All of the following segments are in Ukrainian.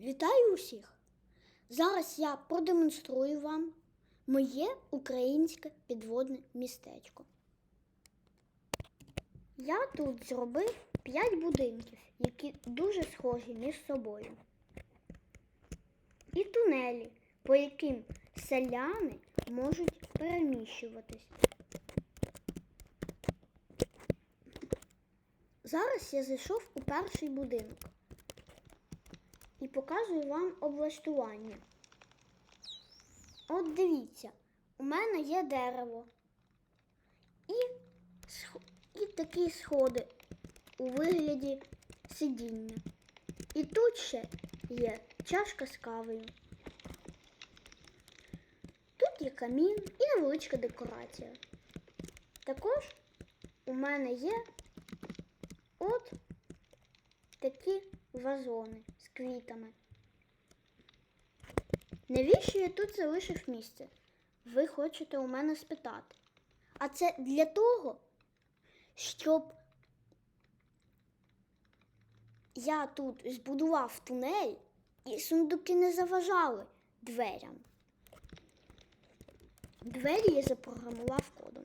Вітаю усіх! Зараз я продемонструю вам моє українське підводне містечко. Я тут зробив 5 будинків, які дуже схожі між собою. І тунелі, по яким селяни можуть переміщуватись. Зараз я зайшов у перший будинок і показую вам облаштування. От дивіться, у мене є дерево і, і такі сходи у вигляді сидіння. І тут ще є чашка з кавою. Тут є камін і невеличка декорація. Також у мене є от такі вазони квітами. Навіщо я тут залишив місце? Ви хочете у мене спитати. А це для того, щоб я тут збудував тунель і сундуки не заважали дверям. Двері я запрограмував кодом.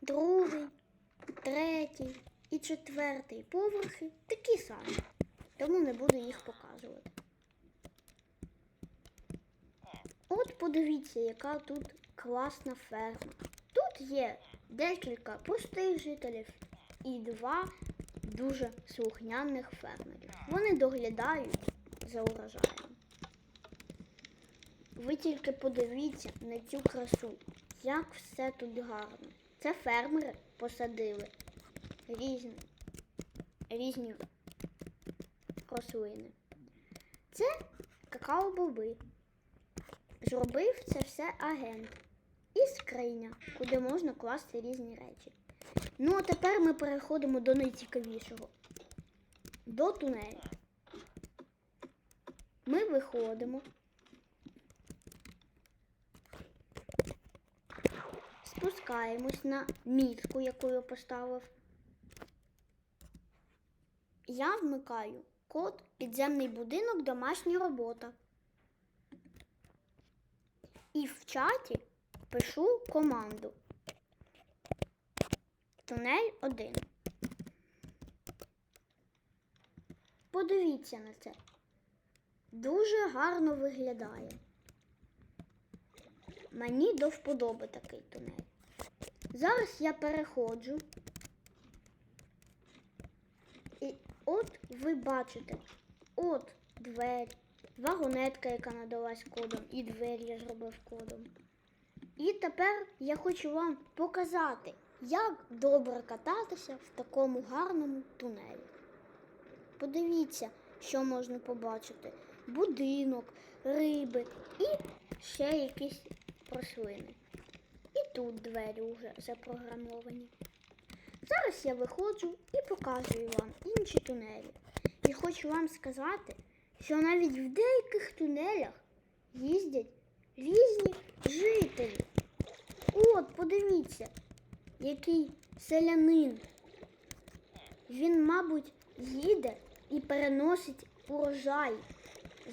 Другий, третій і четвертий поверхи такі самі, тому не буду їх показувати. От подивіться, яка тут класна ферма. Тут є декілька простих жителів і два дуже слухняних фермерів. Вони доглядають за урожаєм. Ви тільки подивіться на цю красу, як все тут гарно. Це фермери посадили різні, різні рослини. Це какао-боби. Зробив це все агент. І скриня, куди можна класти різні речі. Ну, а тепер ми переходимо до найцікавішого. До тунелю. Ми виходимо. Спускаємось на мітку, яку я поставив. Я вмикаю код підземний будинок, домашня робота. І в чаті пишу команду. Тунель 1. Подивіться на це. Дуже гарно виглядає. Мені до вподоби такий тунель. Зараз я переходжу. І от ви бачите, от двері, вагонетка, яка надалась кодом, і двері я зробив кодом. І тепер я хочу вам показати, як добре кататися в такому гарному тунелі. Подивіться, що можна побачити: будинок, риби і ще якісь рослини. І тут двері вже запрограмовані. Зараз я виходжу і показую вам інші тунелі. І хочу вам сказати, що навіть в деяких тунелях їздять різні жителі. От, подивіться, який селянин. Він, мабуть, їде і переносить урожай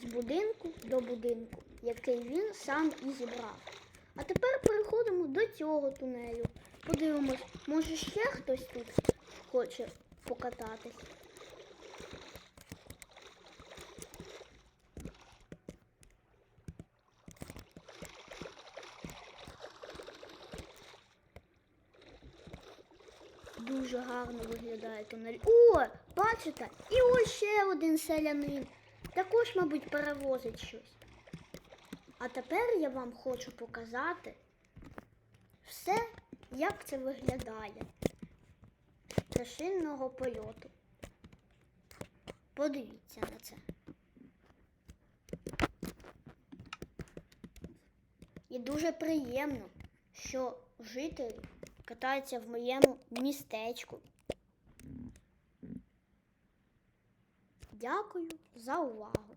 з будинку до будинку, який він сам і зібрав. А тепер переходимо до цього тунелю. Подивимось, може ще хтось тут хоче покататись. Дуже гарно виглядає тунель. О, бачите? І ось ще один селянин. Також, мабуть, перевозить щось. А тепер я вам хочу показати все, як це виглядає пташинного польоту. Подивіться на це. І дуже приємно, що жителі катаються в моєму містечку. Дякую за увагу.